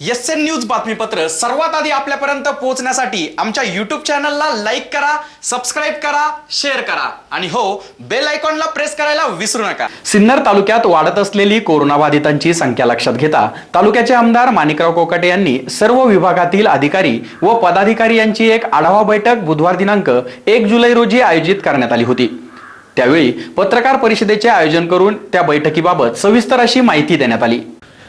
S N news बातमीपत्र सर्वात आधी आपल्यापर्यंत पोहोचण्यासाठी आमच्या युट्यूब चॅनलला लाईक करा सबस्क्राईब करा शेअर करा. आणि हो बेल आयकॉनला प्रेस करायला विसरू नका. सिन्नर तालुक्यात वाढत असलेली कोरोनाबाधितांची संख्या लक्षात घेता तालुक्याचे आमदार माणिकराव कोकाटे यांनी सर्व विभागातील अधिकारी व पदाधिकारी यांची एक आढावा बैठक बुधवार दिनांक एक जुलै रोजी आयोजित करण्यात आली होती. त्यावेळी पत्रकार परिषदेचे आयोजन करून त्या बैठकीबाबत सविस्तर अशी माहिती देण्यात आली.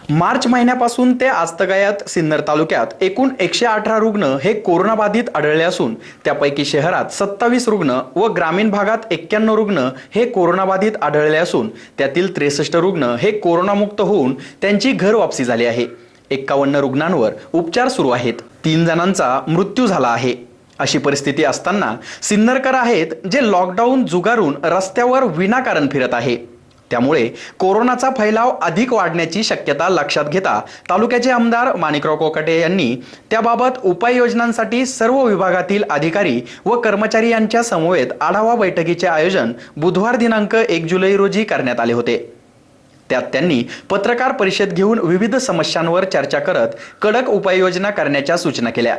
मार्च महिन्यापासून ते आजतगायत सिन्नर तालुक्यात एकूण एकशे अठरा रुग्ण हे कोरोनाबाधित आढळले असून त्यापैकी शहरात सत्तावीस रुग्ण व ग्रामीण भागात एक्क्याण्णव रुग्ण हे कोरोनाबाधित आढळले असून त्यातील त्रेसष्ट रुग्ण हे कोरोनामुक्त होऊन त्यांची घर वापसी झाली आहे. एक्कावन्न रुग्णांवर उपचार सुरू आहेत. तीन जणांचा मृत्यू झाला आहे. अशी परिस्थिती असताना सिन्नरकर आहेत जे लॉकडाऊन जुगारून रस्त्यावर विनाकारण फिरत आहे. त्यामुळे कोरोनाचा फैलाव अधिक वाढण्याची शक्यता लक्षात घेता तालुक्याचे आमदार माणिकराव कोकाटे यांनी त्याबाबत उपाययोजनांसाठी सर्व विभागातील अधिकारी व कर्मचारी यांच्या समवेत आढावा बैठकीचे आयोजन बुधवार दिनांक एक जुलै रोजी करण्यात आले होते. त्यात त्यांनी पत्रकार परिषद घेऊन विविध समस्यांवर चर्चा करत कडक उपाययोजना करण्याच्या सूचना केल्या.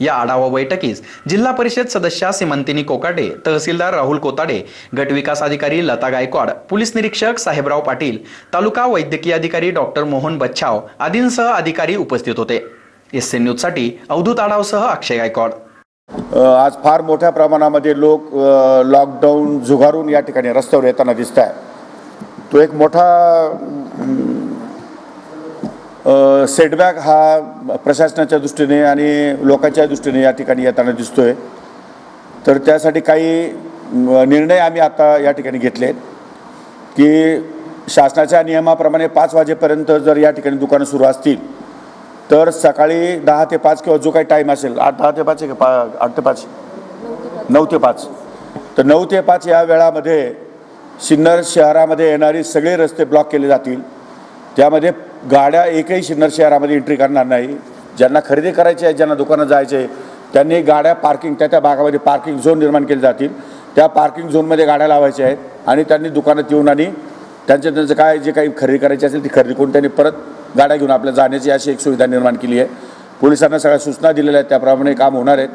या आढावा बैठकीस जिल्हा परिषद सदस्या सिमंतिनी कोकाटे तहसीलदार राहुल कोताडे गटविकास अधिकारी लता गायकवाड पोलीस निरीक्षक साहेबराव पाटील तालुका वैद्यकीय अधिकारी डॉक्टर मोहन बच्छाव आदींसह अधिकारी उपस्थित होते. एस एन न्यूजसाठी अवधूत आढावसह अक्षय गायकवाड. आज फार मोठ्या प्रमाणामध्ये लोक लॉकडाऊन झुगारून या ठिकाणी रस्त्यावर येताना दिसत आहे तो एक मोठा सेटबॅक हा प्रशासनाच्या दृष्टीने आणि लोकांच्या दृष्टीने या ठिकाणी येताना दिसतो आहे तर त्यासाठी काही निर्णय आम्ही आता या ठिकाणी घेतले आहेत की शासनाच्या नियमाप्रमाणे पाच वाजेपर्यंत जर या ठिकाणी दुकानं सुरू असतील तर सकाळी दहा ते पाच किंवा जो काही टाईम असेल आठ दहा ते पाच आहे का? पा आठ ते पाच. नऊ ते पाच. तर नऊ ते पाच या वेळामध्ये सिन्नर शहरामध्ये येणारी सगळे रस्ते ब्लॉक केले जातील. त्यामध्ये गाड्या एकही सिन्नर शहरामध्ये एंट्री करणार नाही. ज्यांना खरेदी करायची आहे ज्यांना दुकानात जायचे आहे त्यांनी गाड्या पार्किंग त्या त्या भागामध्ये पार्किंग झोन निर्माण केले जातील. त्या पार्किंग झोनमध्ये गाड्या लावायच्या आहेत आणि त्यांनी दुकानात येऊन आणि त्यांचं त्यांचं काय जे काही खरेदी करायची असेल ती खरेदी करून त्यांनी परत गाड्या घेऊन आपल्या जाण्याची अशी एक सुविधा निर्माण केली आहे. पोलिसांना सगळ्या सूचना दिलेल्या आहेत त्याप्रमाणे काम होणार आहेत.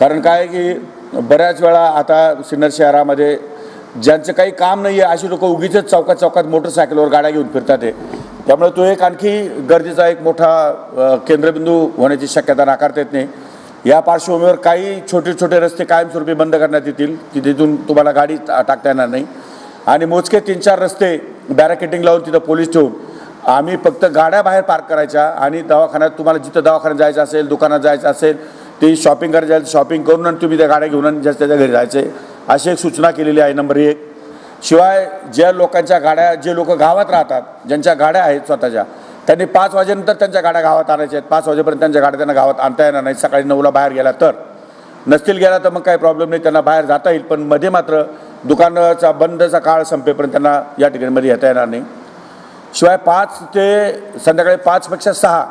कारण काय आहे की बऱ्याच वेळा आता सिन्नर शहरामध्ये ज्यांचं काही काम नाही आहे अशी लोक उगीच चौकात चौकात मोटरसायकलवर गाड्या घेऊन फिरतात आहे. त्यामुळे तो एक आणखी गर्दीचा एक मोठा केंद्रबिंदू होण्याची शक्यता नाकारता येत नाही. या पार्श्वभूमीवर काही छोटे छोटे रस्ते कायमस्वरूपी बंद करण्यात येतील. की तिथून तुम्हाला गाडी टाकता येणार नाही. आणि मोजके तीन चार रस्ते बॅरिकेटिंग लावून तिथं पोलीस ठेवून आम्ही फक्त गाड्या बाहेर पार्क करायच्या आणि दवाखान्यात तुम्हाला जिथं दवाखान्यात जायचं असेल दुकानात जायचं असेल ते शॉपिंग करायचं शॉपिंग करून आणि तुम्ही त्या गाड्या घेऊन आणि ज्याच्या त्याच्या घरी जायचे अशी एक सूचना केलेली आहे नंबर एक. शिवाय ज्या लोकांच्या गाड्या जे लोक गावात राहतात ज्यांच्या गाड्या आहेत स्वतःच्या त्यांनी पाच वाजेनंतर त्यांच्या गाड्या गावात आणायच्या आहेत. पाच वाजेपर्यंत त्यांच्या गाड्या त्यांना गावात आणता येणार नाही सकाळी नऊला बाहेर गेला तर. नसतील गेला तर मग काही प्रॉब्लेम नाही. त्यांना बाहेर जाता येईल. पण मध्ये मात्र दुकानाचा बंदचा काळ संपेपर्यंत त्यांना या ठिकाणी मध्ये येता येणार नाही. शिवाय पाच ते संध्याकाळी पाचपेक्षा सहा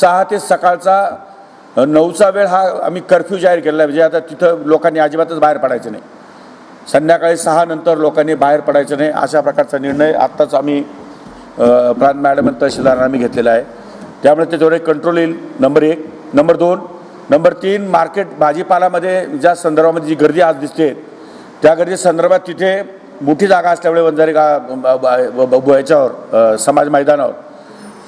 सहा ते सकाळचा नऊचा वेळ हा आम्ही कर्फ्यू जाहीर केलेला आहे. म्हणजे आता तिथं लोकांनी अजिबातच बाहेर पडायचं नाही. संध्याकाळी सहा नंतर लोकांनी बाहेर पडायचं नाही अशा प्रकारचा निर्णय आत्ताच आम्ही प्राण मॅडम आणि तहसीलदारांना आम्ही घेतलेला आहे. त्यामुळे त्याच्यावर एक कंट्रोल येईल. नंबर एक. नंबर दोन. नंबर तीन मार्केट भाजीपालामध्ये ज्या संदर्भामध्ये जी गर्दी आज दिसते त्या गर्दी संदर्भात तिथे मोठी जागा असल्यामुळे वंजारी गा ब- याच्यावर समाज मैदानावर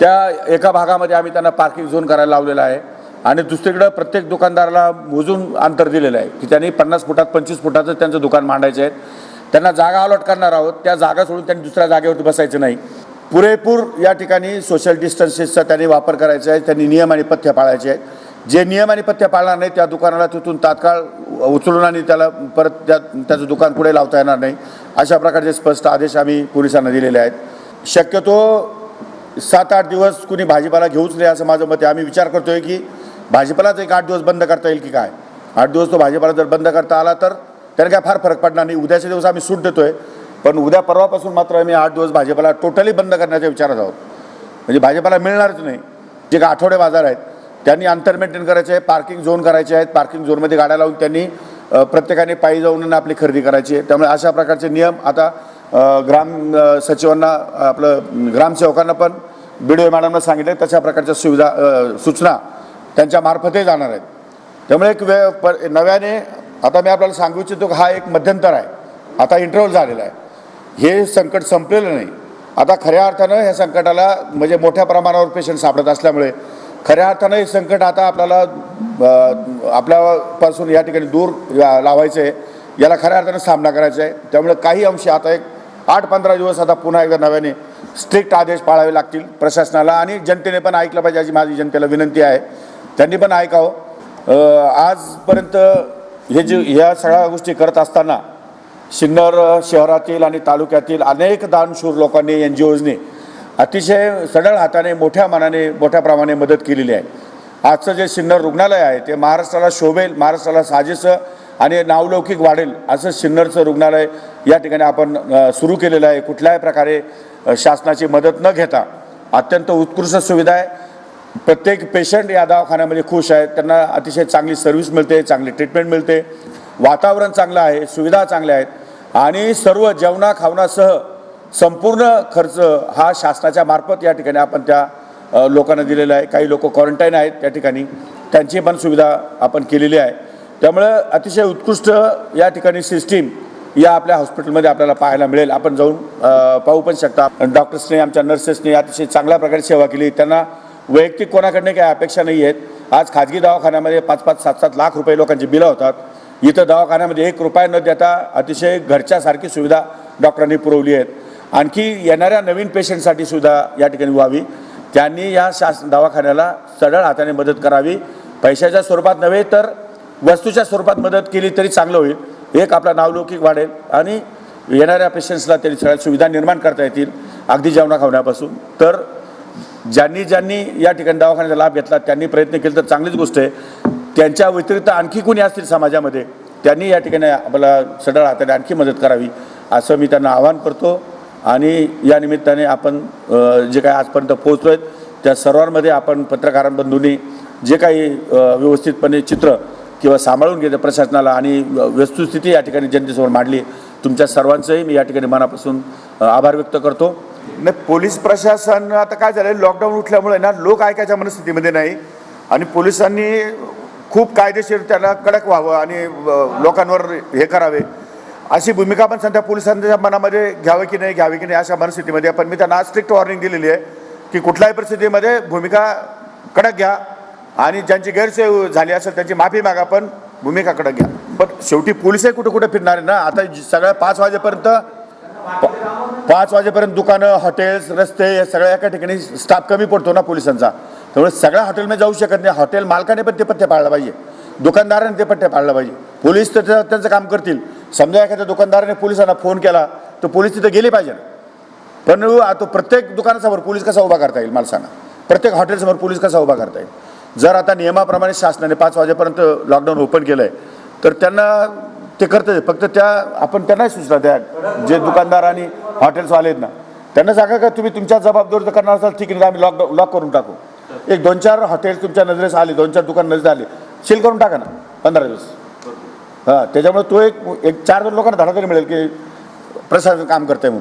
त्या एका भागामध्ये आम्ही त्यांना पार्किंग झोन करायला लावलेला आहे. आणि दुसरीकडं प्रत्येक दुकानदाराला मोजून अंतर दिलेलं आहे की त्यांनी पन्नास फुटात पंचवीस फुटाचं त्यांचं दुकान मांडायचं आहे त्यांना जागा अलॉट करणार आहोत त्या जागा सोडून त्यांनी दुसऱ्या जागेवरती बसायचं नाही. पुरेपूर या ठिकाणी सोशल डिस्टन्सेसचा त्यांनी वापर करायचा आहे त्यांनी नियम आणि पथ्य पाळायचे आहेत. जे नियम आणि पथ्य पाळणार नाही त्या दुकानाला तिथून तात्काळ उचलून आणि त्याला परत त्या त्याचं दुकान पुढे लावता येणार नाही. अशा प्रकारचे स्पष्ट आदेश आम्ही पोलिसांना दिलेले आहेत. शक्यतो सात आठ दिवस कुणी भाजीपाला घेऊच नाही असं माझं मत आहे. आम्ही विचार करतोय की भाजीपालाच एक आठ दिवस बंद करता येईल की काय? आठ दिवस तो भाजीपाला जर बंद करता आला तर? त्याने काय फार फरक पडणार नाही. उद्याच्या दिवस आम्ही सूट देतोय. पण उद्या परवापासून मात्र आम्ही आठ दिवस भाजीपाला टोटली बंद करण्याच्या विचारात आहोत. म्हणजे भाजीपाला मिळणारच नाही. जे काही आठवडे बाजार आहेत त्यांनी अंतर मेंटेन करायचे आहे पार्किंग झोन करायचे आहेत. पार्किंग झोनमध्ये गाड्या लावून त्यांनी प्रत्येकाने पायी जाऊन आपली खरेदी करायची आहे. त्यामुळे अशा प्रकारचे नियम आता ग्राम सचिवांना आपलं ग्रामसेवकांना पण बी डी ओ मॅडमना सांगितलं. तशा प्रकारच्या सुविधा सूचना त्यांच्या मार्फतही जाणार आहेत. त्यामुळे एक वे प नव्याने आता मी आपल्याला सांगू इच्छितो की हा एक मध्यंतर आहे. आता इंटरव्हल झालेला आहे. हे संकट संपलेलं नाही. आता खऱ्या अर्थानं ह्या संकटाला म्हणजे मोठ्या प्रमाणावर पेशंट सापडत असल्यामुळे खऱ्या अर्थानं हे संकट आता आपल्याला आपल्यापासून या ठिकाणी दूर लावायचं आहे याला खऱ्या अर्थानं सामना करायचा आहे. त्यामुळे काही अंशी आता एक आठ पंधरा दिवस आता पुन्हा एकदा नव्याने स्ट्रिक्ट आदेश पाळावे लागतील प्रशासनाला आणि जनतेने पण ऐकलं पाहिजे अशी माझी जनतेला विनंती आहे. त्यांनी पण ऐकावं. आजपर्यंत हे जे ह्या सगळ्या गोष्टी करत असताना सिन्नर शहरातील आणि तालुक्यातील अनेक दानशूर लोकांनी एन जी ओजने अतिशय सडळ हाताने मोठ्या मनाने मोठ्या प्रमाणे मदत केलेली आहे. आजचं जे सिन्नर रुग्णालय आहे ते महाराष्ट्राला शोभेल महाराष्ट्राला साजेसं आणि नावलौकिक वाढेल असं सिन्नरचं रुग्णालय या ठिकाणी आपण सुरू केलेलं आहे. कुठल्याही प्रकारे शासनाची मदत न घेता अत्यंत उत्कृष्ट सुविधा आहे. प्रत्येक पेशंट या दवाखान्यामध्ये खुश आहेत. त्यांना अतिशय चांगली सर्व्हिस मिळते चांगली ट्रीटमेंट मिळते. वातावरण चांगलं आहे सुविधा चांगल्या आहेत. आणि सर्व जेवणा खावणासह संपूर्ण खर्च हा शासनाच्या मार्फत या ठिकाणी आपण त्या लोकांना दिलेला आहे. काही लोक क्वारंटाईन आहेत त्या ठिकाणी. त्यांची पण सुविधा आपण केलेली आहे. त्यामुळं अतिशय उत्कृष्ट या ठिकाणी सिस्टीम या आपल्या हॉस्पिटलमध्ये आपल्याला पाहायला मिळेल. आपण जाऊन पाहू पण शकता. डॉक्टर्सने आमच्या नर्सेसने अतिशय चांगल्या प्रकारे सेवा केली. त्यांना वैयक्तिक कोणाकडनं काही अपेक्षा नाही आहेत. आज खाजगी दवाखान्यामध्ये पाच पाच सात सात लाख रुपये लोकांची बिलं होतात. इथं दवाखान्यामध्ये एक रुपया न देता अतिशय घरच्यासारखी सुविधा डॉक्टरांनी पुरवली आहेत. आणखी येणाऱ्या नवीन पेशंटसाठी सुद्धा या ठिकाणी व्हावी. त्यांनी या शास दवाखान्याला सढळ हाताने मदत करावी. पैशाच्या स्वरूपात नव्हे तर वस्तूच्या स्वरूपात मदत केली तरी चांगलं होईल. एक आपला नावलौकिक वाढेल आणि येणाऱ्या पेशंट्सला तरी सगळ्या सुविधा निर्माण करता येतील. अगदी जेवणा खावण्यापासून तर ज्यांनी ज्यांनी या ठिकाणी दवाखान्याचा लाभ घेतला त्यांनी प्रयत्न केले तर चांगलीच गोष्ट आहे. त्यांच्या व्यतिरिक्त आणखी कोणी असतील समाजामध्ये त्यांनी या ठिकाणी आपल्याला सडळ हाताने आणखी मदत करावी असं मी त्यांना आवाहन करतो. आणि या निमित्ताने आपण जे काही आजपर्यंत पोहोचलो आहेत त्या सर्वांमध्ये आपण पत्रकारांबंधूंनी जे काही व्यवस्थितपणे चित्र किंवा सांभाळून घेतलं प्रशासनाला आणि वस्तुस्थिती या ठिकाणी जनतेसमोर मांडली तुमच्या सर्वांचंही मी या ठिकाणी मनापासून आभार व्यक्त करतो. नाही पोलीस प्रशासन आता काय झालं लॉकडाऊन उठल्यामुळे ना लोक ऐकायच्या मनस्थितीमध्ये नाही. आणि पोलिसांनी खूप कायदेशीर त्याला कडक व्हावं आणि लोकांवर हे करावे. अशी भूमिका पण सध्या पोलिसांच्या मनामध्ये घ्यावी की नाही घ्यावी की नाही अशा मनस्थितीमध्ये. पण मी त्यांना स्ट्रिक्ट वॉर्निंग दिलेली आहे की कुठल्याही परिस्थितीमध्ये भूमिका कडक घ्या आणि ज्यांची गैरसोय झाली असेल त्यांची माफी मागा पण भूमिका कडक घ्या. पण शेवटी पोलिसही कुठे कुठे फिरणार आहे ना? आता सगळ्या पाच वाजेपर्यंत पाच वाजेपर्यंत दुकानं हॉटेल्स रस्ते या सगळ्या एका ठिकाणी स्टाफ कमी पडतो ना पोलिसांचा. त्यामुळे सगळ्या हॉटेलमध्ये जाऊ शकत नाही. हॉटेल मालकाने पण ते पथ्य पाळलं पाहिजे. दुकानदाराने ते पथ्य पाळलं पाहिजे. पोलीस तर त्या- त्यांचं काम करतील. समजा एखाद्या दुकानदाराने पोलिसांना फोन केला तर पोलीस तिथे गेले पाहिजे पण आता प्रत्येक दुकानासमोर पोलीस कसा उभा करता येईल मला सांगा प्रत्येक हॉटेलसमोर पोलीस कसा उभा करता येईल? जर आता नियमाप्रमाणे शासनाने पाच वाजेपर्यंत लॉकडाऊन ओपन केलं आहे तर त्यांना ते करतं फक्त त्या आपण त्यांनाही सूचना द्या. जे दुकानदार आणि हॉटेल्सवाले आहेत ना त्यांना सांगा का तुम्ही तुमच्या जबाबदारी करणार असाल ठीक आहे आम्ही लॉकडाऊन लॉक करून टाकू. एक दोन चार हॉटेल तुमच्या नजरेस आले दोन चार दुकान नजरेस आले सील करून टाका ना पंधरा दिवस. हां त्याच्यामुळे तो एक एक चार दोन लोकांना धडा तरी मिळेल की प्रशासन काम करतंय म्हणून.